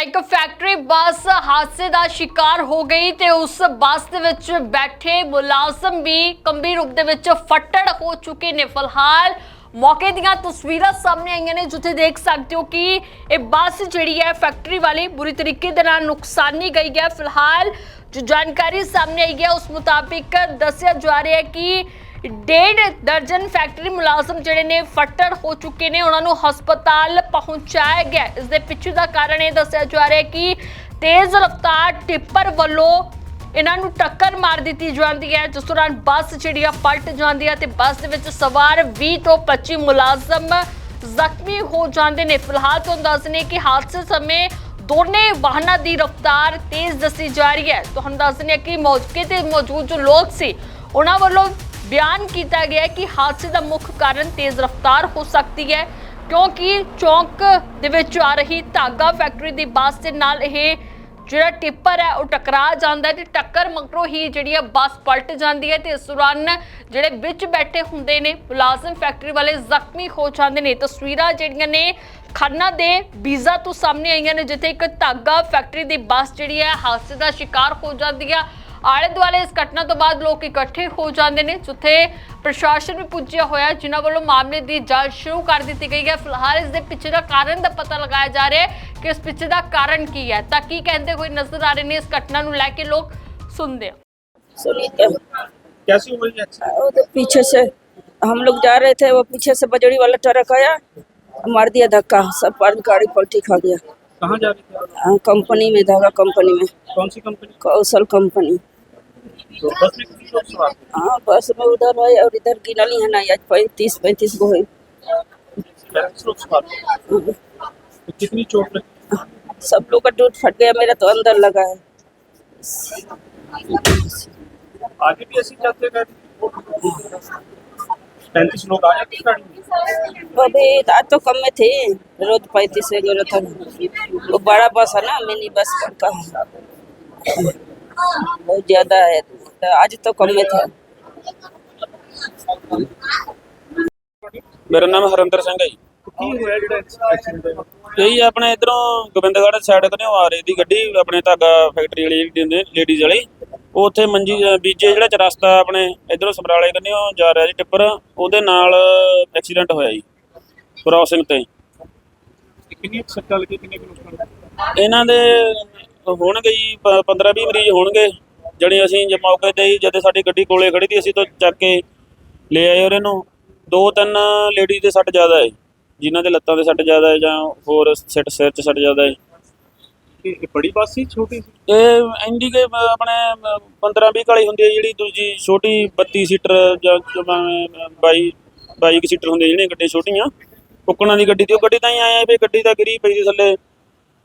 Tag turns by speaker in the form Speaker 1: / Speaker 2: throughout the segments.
Speaker 1: ਇੱਕ ਫੈਕਟਰੀ ਬੱਸ ਹਾਦਸੇ ਦਾ ਸ਼ਿਕਾਰ ਹੋ ਗਈ ਤੇ ਉਸ ਬੱਸ ਦੇ ਵਿੱਚ ਬੈਠੇ ਮੁਲਾਜ਼ਮ ਵੀ ਗੰਭੀਰ ਰੂਪ ਦੇ ਵਿੱਚ ਫੱਟੜ ਹੋ ਚੁੱਕੇ ਨੇ। ਫਿਲਹਾਲ ਮੌਕੇ ਦੀਆਂ ਤਸਵੀਰਾਂ ਸਾਹਮਣੇ ਆਈਆਂ ਨੇ, ਜਿੱਥੇ ਦੇਖ ਸਕਦੇ ਹੋ ਕਿ ਇਹ ਬੱਸ ਜਿਹੜੀ ਹੈ ਫੈਕਟਰੀ ਵਾਲੀ ਬੁਰੀ ਤਰੀਕੇ ਦੇ ਨਾਲ ਨੁਕਸਾਨੀ ਗਈ ਹੈ। ਫਿਲਹਾਲ ਜੋ ਜਾਣਕਾਰੀ ਸਾਹਮਣੇ ਆਈ ਹੈ, ਉਸ ਮੁਤਾਬਿਕ ਦੱਸਿਆ ਜਾ ਰਿਹਾ ਹੈ ਕਿ ਡੇਢ ਦਰਜਨ ਫੈਕਟਰੀ ਮੁਲਾਜ਼ਮ ਜਿਹੜੇ ਨੇ ਫੱਟੜ ਹੋ ਚੁੱਕੇ ਨੇ, ਉਹਨਾਂ ਨੂੰ ਹਸਪਤਾਲ ਪਹੁੰਚਾਇਆ ਗਿਆ ਹੈ। ਇਸ ਦੇ ਪਿੱਛੇ ਦਾ ਕਾਰਨ ਇਹ ਦੱਸਿਆ ਜਾ ਰਿਹਾ ਹੈ ਕਿ ਤੇਜ਼ ਰਫ਼ਤਾਰ ਟਿੱਪਰ ਵੱਲੋਂ ਇਹਨਾਂ ਨੂੰ ਟੱਕਰ ਮਾਰ ਦਿੱਤੀ ਜਾਂਦੀ ਹੈ। ਜਿਸ ਦੌਰਾਨ ਬੱਸ ਜਿਹੜੀ ਆ ਪਲਟ ਜਾਂਦੀ ਹੈ ਤੇ ਬੱਸ ਦੇ ਵਿੱਚ ਸਵਾਰ 20 ਤੋਂ 25 ਮੁਲਾਜ਼ਮ ਜ਼ਖਮੀ ਹੋ ਜਾਂਦੇ ਨੇ। ਫਿਲਹਾਲ ਤੁਹਾਨੂੰ ਦੱਸ ਦਨੇ ਕਿ ਹਾਦਸੇ ਸਮੇਂ ਦੋਨੇ ਵਾਹਨਾਂ ਦੀ ਰਫ਼ਤਾਰ ਤੇਜ਼ ਦੱਸੀ ਜਾ ਰਹੀ ਹੈ। ਤੁਹਾਨੂੰ ਦੱਸ ਦਿੰਦੇ ਹਾਂ ਕਿ ਮੌਕੇ ਤੇ ਮੌਜੂਦ ਜੋ ਲੋਕ ਸੀ, ਉਹਨਾਂ ਵੱਲੋਂ ਬਿਆਨ ਕੀਤਾ ਗਿਆ ਕਿ ਹਾਦਸੇ ਦਾ ਮੁੱਖ ਕਾਰਨ ਤੇਜ਼ ਰਫ਼ਤਾਰ ਹੋ ਸਕਦੀ ਹੈ, ਕਿਉਂਕਿ ਚੌਂਕ ਦੇ ਵਿੱਚ ਆ ਰਹੀ ਧਾਗਾ ਫੈਕਟਰੀ ਦੀ ਬੱਸ ਦੇ ਨਾਲ ਇਹ ਜਿਹੜਾ ਟਿੱਪਰ ਹੈ, ਉਹ ਟਕਰਾ ਜਾਂਦਾ ਹੈ ਤੇ ਟੱਕਰ ਮਗਰੋਂ ਹੀ ਜਿਹੜੀ ਹੈ, ਬੱਸ ਪਲਟ ਜਾਂਦੀ ਹੈ ਤੇ ਇਸ ਦੌਰਾਨ ਜਿਹੜੇ ਵਿੱਚ ਬੈਠੇ ਹੁੰਦੇ ਨੇ, ਮੁਲਾਜ਼ਮ ਫੈਕਟਰੀ ਵਾਲੇ ਜ਼ਖਮੀ ਹੋ ਜਾਂਦੇ ਨੇ। ਤਸਵੀਰਾਂ ਜਿਹੜੀਆਂ ਨੇ, ਖੰਨਾ ਦੇ ਬੀਜ਼ਾ ਤੋਂ ਸਾਹਮਣੇ ਆਈਆਂ ਨੇ, ਜਿੱਥੇ ਇੱਕ ਧਾਗਾ ਫੈਕਟਰੀ ਦੀ ਬੱਸ ਜਿਹੜੀ ਹੈ, ਹਾਦਸੇ ਦਾ ਸ਼ਿਕਾਰ ਹੋ ਜਾਂਦੀ ਹੈ ਆਲੇ ਦੁਆਲੇ ਇਸ ਘਟਨਾ ਤੋਂ ਬਾਅਦ ਲੋਕ ਇਕੱਠੇ ਹੋ ਜਾਂਦੇ ਨੇ ਜਿੱਥੇ ਪ੍ਰਸ਼ਾਸਨ ਵੀ ਪੁੱਜਿਆ ਹੋਇਆ ਹੈ, ਜਿਨ੍ਹਾਂ ਵੱਲੋਂ ਮਾਮਲੇ ਦੀ ਜਾਂਚ ਸ਼ੁਰੂ ਕਰ ਦਿੱਤੀ ਗਈ ਹੈ ਫਿਲਹਾਲ ਇਸ ਦੇ ਪਿੱਛੇ ਦਾ ਕਾਰਨ ਦਾ ਪਤਾ ਲਗਾਇਆ ਜਾ ਰਿਹਾ ਹੈ ਕਿ ਇਸ ਪਿੱਛੇ ਦਾ ਕਾਰਨ ਕੀ ਹੈ ਤਾਂ ਕੀ ਕਹਿੰਦੇ ਹੋਏ ਨਜ਼ਰ ਆ ਰਹੇ ਨੇ ਇਸ ਘਟਨਾ ਨੂੰ ਲੈ ਕੇ ਲੋਕ ਸੁਣਦੇ ਆ
Speaker 2: सुनी क्या
Speaker 3: कैसे हुई एक्सीडेंट
Speaker 2: वो तो पीछे से हम लोग जा रहे थे वो पीछे से बजड़ी वाला ट्रक आया मार दिया धक्का सब पर गाड़ी पलटी खा गया
Speaker 3: कहाँ जा रही थी आप?
Speaker 2: हाँ, कंपनी में धागा कंपनी में।
Speaker 3: कौन सी कंपनी?
Speaker 2: कौशल कंपनी।
Speaker 3: तो बस में
Speaker 2: हाँ बस में उधर है और इधर गिनली है ना आज पैंतीस पैंतीस गो है।
Speaker 3: तो कितनी चोट लगी
Speaker 2: सब लोग का टूट फट गया मेरा तो अंदर लगा है।
Speaker 3: आगे भी ऐसे ही? चलते गए पैंतीस लोग आ जाते गाड़ी में
Speaker 2: अभी आज तो कम में थे रोज पैंतीस वगैरह था वो बड़ा बस है ना मिनी बस का बहुत ज्यादा है तो आज तो कम में था
Speaker 4: ਮੇਰਾ ਨਾਮ ਹਰਿੰਦਰ ਸਿੰਘ ਹੈ ਜੀ
Speaker 3: तो की हुआ ਜਿਹੜਾ एक्सीडेंट होया
Speaker 4: ਇਹੀ ਆਪਣੇ ਇਧਰੋਂ ਗੋਬਿੰਦਗੜ੍ਹ ਸਾਈਡ ਤੋਂ ਆ ਰਹੀ ਦੀ ਗੱਡੀ ਆਪਣੇ ਧਾਗਾ ਫੈਕਟਰੀ ਵਾਲੀ ਦਿੰਦੇ ਲੇਡੀਜ਼ ਵਾਲੀ। ਉਹ ਉੱਥੇ ਮੰਜੀ ਬੀਜੇ ਜਿਹੜਾ ਰਸਤਾ ਆਪਣੇ ਇਧਰੋਂ ਸਮਰਾਲੇ ਕੰਨਿਓ ਜਾ ਰਿਹਾ ਜੀ ਟਿੱਪਰ। ਉਹਦੇ ਨਾਲ ਐਕਸੀਡੈਂਟ ਹੋਇਆ ਜੀ ਕ੍ਰਾਸਿੰਗ ਤੇ।
Speaker 3: ਕਿੰਨੀ ਸੱਟਾਂ ਲੱਗੀ ਕਿੰਨੇ ਕੁ ਨੁਕਸਾਨ
Speaker 4: ਇਹਨਾਂ ਦੇ ਹੋਣਗੇ ਜੀ 15 20 ਮਰੀਜ਼ ਹੋਣਗੇ। ਜਿਹੜੇ ਅਸੀਂ ਜੇ ਮੌਕੇ ਤੇ ਹੀ ਜਦੋਂ ਸਾਡੀ ਗੱਡੀ ਕੋਲੇ ਖੜੀ ਸੀ ਅਸੀਂ ਤੋਂ ਚੱਕ ਕੇ ਲੈ ਆਏ ਉਹਨਾਂ ਨੂੰ ਦੋ ਤਿੰਨ ਲੇਡੀਜ਼ ਦੇ ਸੱਟ ਜ਼ਿਆਦਾ ਹੈ। ਜਿਨ੍ਹਾਂ ਦੇ ਲੱਤਾਂ ਦੇ ਸੱਟ ਜ਼ਿਆਦਾ ਹੈ ਜਾਂ ਹੋਰ ਸਿਰ ਸਿਰ 'ਚ ਸੱਟ ਜ਼ਿਆਦਾ ਹੈ।
Speaker 3: ਇਹ ਬੜੀ ਬੱਸ ਛੋਟੀ ਸੀ?
Speaker 4: ਇਹ ਇੰਡੀ ਕੇ ਆਪਣੇ 15 20 ਵਾਲੀ ਹੁੰਦੀ ਹੈ ਜਿਹੜੀ ਦੂਜੀ ਛੋਟੀ 32 ਸੀਟਰ ਜਾਂ 22 22 ਸੀਟਰ ਹੁੰਦੀ ਜਿਹੜੀਆਂ ਗੱਡੀਆਂ ਛੋਟੀਆਂ ਕੁੱਕਣਾਂ ਦੀ ਗੱਡੀ ਤੇ ਉਹ ਗੱਡੀ ਤਾਂ ਹੀ ਆਇਆ ਵੀ ਗੱਡੀ ਤਾਂ ਗਰੀ ਪਈ ਸੀ ਥੱਲੇ।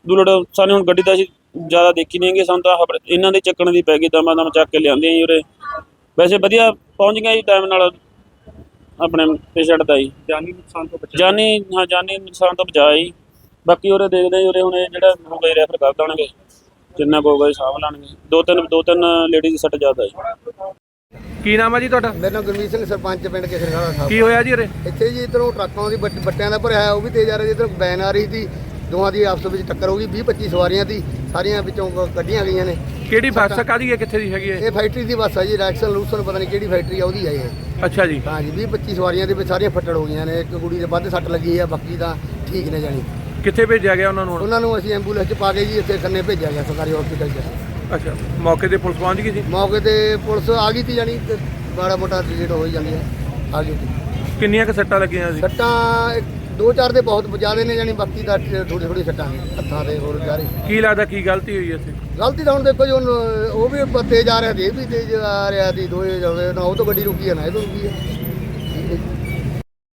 Speaker 4: ਦੁਲੜ ਸਾਨੂੰ ਹੁਣ ਗੱਡੀ ਦਾ ਅਸੀਂ ਜ਼ਿਆਦਾ ਦੇਖੀ ਨਹੀਂ ਗਏ ਸਾਨੂੰ ਤਾਂ ਇਹਨਾਂ ਦੇ ਚੱਕਣ ਦੀ ਪੈ ਗਈ ਦਮਾ ਦਮ ਚੱਕ ਕੇ ਲਿਆਂਦੇ ਆਂ ਉਰੇ। ਵੈਸੇ ਵਧੀਆ ਪਹੁੰਚ ਗਿਆ ਜੀ ਟਾਈਮ ਨਾਲ। ਆਪਣੇ ਪੇਸ਼ੈਂਟ ਦਾ ਜੀ।
Speaker 3: ਜਾਨੀ ਨੁਕਸਾਨ ਤੋਂ ਬਚਾ
Speaker 4: ਜਾਨੀ ਹਾਂ ਜਾਨੀ ਨੁਕਸਾਨ ਤੋਂ ਬਚਾ ਬਾਕੀ ਉਹਰੇ ਦੇਖਦੇ ਉਹਰੇ ਹੁਣ ਜਿਹੜਾ ਹੋ ਗਏ ਰੈਫਰ ਕਰ ਦੇਣਗੇ ਜਿੰਨਾ ਕੋ ਗਏ ਸਾਂਭ ਲੈਣਗੇ। ਦੋ ਤਿੰਨ ਦੋ ਤਿੰਨ ਲੇਡੀਜ਼ ਸੱਟ ਜ਼ਿਆਦਾ ਜੀ।
Speaker 5: ਕੀ ਨਾਮ ਹੈ ਜੀ ਤੁਹਾਡਾ?
Speaker 6: ਮੇਰਾ ਗੁਰਮੀਤ ਸਿੰਘ ਸਰਪੰਚ ਪਿੰਡ ਕਿਸ਼ਨਗੜਾ ਸਾਹਿਬ।
Speaker 5: ਕੀ ਹੋਇਆ ਜੀ ਉਰੇ?
Speaker 6: ਇੱਥੇ ਜੀ ਇਧਰੋਂ ਟਰੱਕਾਂ ਦੀ ਬੱਟਿਆਂ ਦਾ ਭਰਿਆ ਹੋਇਆ ਉਹ ਵੀ ਤੇਜ਼ ਆ ਰਿਹਾ ਜੀ। ਇਧਰੋਂ ਬੈਨ ਆ ਰਹੀ ਸੀ ਦੋਵਾਂ ਦੀ ਆਪਸ ਵਿੱਚ ਟੱਕਰ ਹੋ ਗਈ 20 25 ਸਵਾਰੀਆਂ ਦੀ ਸਾਰੀਆਂ ਵਿੱਚੋਂ ਗੱਡੀਆਂ ਗਈਆਂ ਨੇ।
Speaker 5: ਕਿਹੜੀ ਬੱਸ ਕਾਦੀ ਹੈ ਕਿੱਥੇ ਦੀ ਹੈਗੀ
Speaker 6: ਇਹ ਫੈਕਟਰੀ ਦੀ ਬੱਸ ਹੈ ਜੀ ਰੈਕਸਨ ਲੂਸਨ ਪਤਾ ਨਹੀਂ ਕਿਹੜੀ ਫੈਕਟਰੀ ਆ ਉਹਦੀ ਹੈ
Speaker 5: ਅੱਛਾ ਜੀ।
Speaker 6: ਹਾਂ ਜੀ 20 25 ਸਵਾਰੀਆਂ ਦੇ ਵਿੱਚ ਸਾਰੀਆਂ ਫੱਟੜ ਹੋ ਗਈਆਂ ਨੇ ਇੱਕ ਕੁੜੀ ਦੇ ਵੱਧ ਸੱਟ ਲੱਗੀ ਆ ਬਾਕੀ ਤਾਂ ਠੀਕ ਨੇ ਜਾਣੀ।
Speaker 5: ਕਿੱਥੇ ਭੇਜਿਆ ਗਿਆ ਉਹਨਾਂ ਨੂੰ ਹੁਣ?
Speaker 6: ਉਹਨਾਂ ਨੂੰ ਅਸੀਂ ਐਂਬੂਲੈਂਸ 'ਚ ਪਾ ਕੇ ਜੀ ਇੱਥੇ ਖੰਨੇ ਭੇਜਿਆ ਗਿਆ ਸਰਕਾਰੀ ਹਸਪੀਟਲ 'ਚ।
Speaker 5: ਅੱਛਾ ਮੌਕੇ ਤੇ ਪੁਲਿਸ ਪਹੁੰਚ ਗਈ ਸੀ
Speaker 6: ਮੌਕੇ ਤੇ ਪੁਲਿਸ ਆ ਗਈ ਤੀ ਜਾਣੀ ਤੇ ਮਾੜਾ ਮੋਟਾ ਟ੍ਰੀਟ ਹੋ ਹੀ ਜਾਂਦੀ ਹੈ ਆ ਗਈ ਤੀ
Speaker 5: ਕਿੰਨੀਆਂ ਕੁ ਸੱਟਾਂ ਲੱਗੀਆਂ ਸੀ
Speaker 6: ਸੱਟਾਂ ਇੱਕ- ਦੋ ਚਾਰ ਦੇ ਬਹੁਤ ਜ਼ਿਆਦੇ ਨੇ ਜਾਨੀ ਬਾਕੀ ਦਾ ਥੋੜੀ ਥੋੜੀ ਨੇ ਹੱਥਾਂ ਦੇ ਹੋਰ ਜਾਰੇ
Speaker 5: ਕੀ ਲੱਗਦਾ ਕੀ ਗਲਤੀ ਹੋਈ ਇੱਥੇ?
Speaker 6: ਗਲਤੀ ਤਾਂ ਹੁਣ ਦੇਖੋ ਜੀ ਹੁਣ ਉਹ ਵੀ ਤੇਜ਼ ਆ ਰਿਹਾ ਇਹ ਵੀ ਤੇਜ਼ ਆ ਰਿਹਾ ਸੀ ਦੋਏ ਜਾਂਦੇ ਨਾ ਉਹ ਤੋਂ ਗੱਡੀ ਰੁਕੀ ਹੈ ਨਾ ਇਹ ਤੋਂ ਰੁਕੀ ਹੈ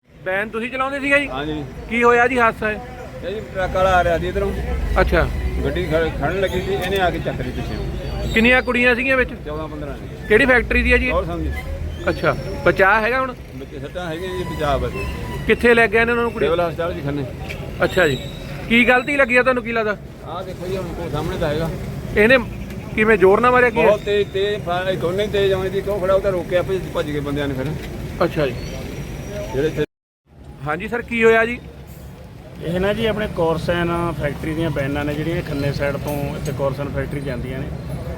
Speaker 5: ਬੈਨ ਤੁਸੀਂ ਚਲਾਉਂਦੇ ਸੀਗਾ ਜੀ?
Speaker 7: ਹਾਂਜੀ।
Speaker 5: ਕੀ ਹੋਇਆ ਜੀ ਹਾਦਸਾ ਹੈ
Speaker 7: ਇਹ ਜੀ ਟਰੱਕ ਵਾਲਾ ਆ ਰਿਹਾ ਸੀ ਇਧਰੋਂ।
Speaker 5: ਅੱਛਾ।
Speaker 7: ਗੱਡੀ ਖੜ- ਖੜਨ ਲੱਗੀ ਸੀ ਇਹਨੇ ਆ ਕੇ ਚੱਕ ਲਈ ਪਿੱਛੇ।
Speaker 5: ਕਿੰਨੀਆਂ ਕੁੜੀਆਂ ਸੀਗੀਆਂ ਵਿੱਚ?
Speaker 7: 14 15 ਨੇ।
Speaker 5: ਕਿਹੜੀ ਫੈਕਟਰੀ ਦੀ ਹੈ ਜੀ
Speaker 7: ਹੋਰ ਸਮਝੀ।
Speaker 5: ਅੱਛਾ। ਬਚਾ ਹੈਗਾ ਹੁਣ?
Speaker 7: ਬੱਚੇ ਸੱਟਾਂ ਹੈਗੀਆਂ ਜੀ ਪੰਜਾਬ ਬਸ।
Speaker 5: ਕਿੱਥੇ ਲੈ ਗਏ ਨੇ ਉਹਨਾਂ ਨੂੰ ਕੁੜੀ?
Speaker 7: ਸਿਵਲ ਹਸਪਤਾਲ ਜੀ ਖੰਨੇ।
Speaker 5: ਅੱਛਾ ਜੀ। ਕੀ ਗਲਤੀ ਲੱਗੀ ਆ ਤੁਹਾਨੂੰ ਕੀ ਲੱਗਦਾ?
Speaker 7: ਆਹ ਦੇਖੋ ਜੀ ਹੁਣ ਕੋ ਸਾਹਮਣੇ ਤਾਂ ਹੈਗਾ
Speaker 5: ਇਹਨੇ ਕਿਵੇਂ ਜ਼ੋਰ ਨਾਲ ਮਾਰਿਆ ਕੀ ਹੈ?
Speaker 7: ਬਹੁਤ ਤੇਜ਼ ਤੇਜ਼ ਫਾਇਰ ਦੋਨੇ ਹੀ ਤੇਜ਼ ਆਉਂਦੀ ਸੀ ਕਿਉਂ ਖੜਾ ਉਹ ਤਾਂ ਰੋਕਿਆ ਭੱਜ ਭੱਜ ਗਏ ਬੰਦਿਆਂ ਨੇ ਫਿਰ।
Speaker 5: ਅੱਛਾ ਜੀ।
Speaker 7: ਜਿਹੜੇ ਇੱਥੇ
Speaker 5: ਹਾਂਜੀ ਸਰ ਕੀ ਹੋਇਆ ਜੀ?
Speaker 8: ਇਹ ਨਾ ਜੀ ਆਪਣੇ ਕੋਰਸਨ ਫੈਕਟਰੀ ਦੀਆਂ ਬੈਨਾਂ ਨੇ ਜਿਹੜੀਆਂ ਖੰਨੇ ਸਾਈਡ ਤੋਂ ਇੱਥੇ ਕੋਰਸਨ ਫੈਕਟਰੀ ਜਾਂਦੀਆਂ ਨੇ।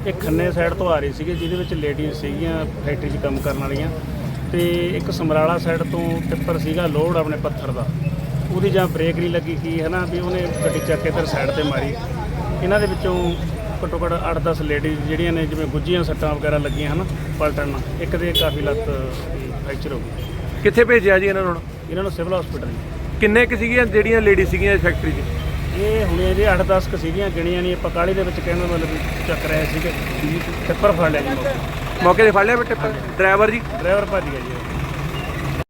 Speaker 8: ਇਹ ਖੰਨੇ ਸਾਈਡ ਤੋਂ ਆ ਰਹੀ ਸੀਗੀ ਜਿਹਦੇ ਵਿੱਚ ਲੇਡੀਜ਼ ਸੀਗੀਆਂ ਫੈਕਟਰੀ 'ਚ ਕੰਮ ਕਰਨ ਵਾਲੀਆਂ। ਤੇ ਇੱਕ ਸਮਰਾਲਾ ਸਾਈਡ ਤੋਂ ਟਿੱਪਰ ਸੀਗਾ ਲੋਡ ਆਪਣੇ ਪੱਥਰ ਦਾ। ਉਹਦੀ ਜਾਂ ਬ੍ਰੇਕ ਨਹੀਂ ਲੱਗੀ ਕੀ ਹੈ ਨਾ ਵੀ ਉਹਨੇ ਗੱਡੀ ਚੱਕ ਕੇ ਇੱਧਰ ਸਾਈਡ ਤੇ ਮਾਰੀ। ਇਹਨਾਂ ਦੇ ਵਿੱਚੋਂ ਘੱਟੋ ਘੱਟ 8-10 ਲੇਡੀਜ਼ ਜਿਹੜੀਆਂ ਨੇ ਜਿਵੇਂ ਗੁੱਜੀਆਂ ਸੱਟਾਂ ਵਗੈਰਾ ਲੱਗੀਆਂ ਹਨ ਪਲਟਣ ਨਾਲ। ਇੱਕ ਦੇ ਕਾਫੀ ਲੱਤ ਫ੍ਰੈਕਚਰ ਹੋ ਗਈ।
Speaker 5: ਕਿੱਥੇ ਭੇਜਿਆ ਜੀ ਇਹਨਾਂ ਨੂੰ ਹੁਣ?
Speaker 8: ਇਹਨਾਂ ਨੂੰ ਸਿਵਲ ਹਸਪੀਟਲ
Speaker 5: ਕਿੰਨੇ ਕੁ ਸੀਗੀਆਂ ਜਿਹੜੀਆਂ ਲੇਡੀ ਸੀਗੀਆਂ ਇਸ ਫੈਕਟਰੀ 'ਚ?
Speaker 8: ਇਹ ਹੁਣੇ ਜੇ 8-10 ਕ ਸੀਗੀਆਂ ਗਿਣੀਆਂ ਨਹੀਂ ਆਪਾਂ ਕਾਲੀ ਦੇ ਵਿੱਚ ਕਹਿੰਦਾ ਮਤਲਬ ਵੀ ਚੱਕ ਰਹੇ ਸੀਗੇ। ਟਿੱਪਰ ਫੜ ਲਿਆ ਜੀ ਮੌਕੇ
Speaker 5: ਮੌਕੇ ਤੇ ਫੜ ਲਿਆ ਬੇਟੇ ਡਰਾਈਵਰ ਜੀ?
Speaker 8: ਡਰਾਈਵਰ ਭੱਜ ਗਿਆ ਜੀ।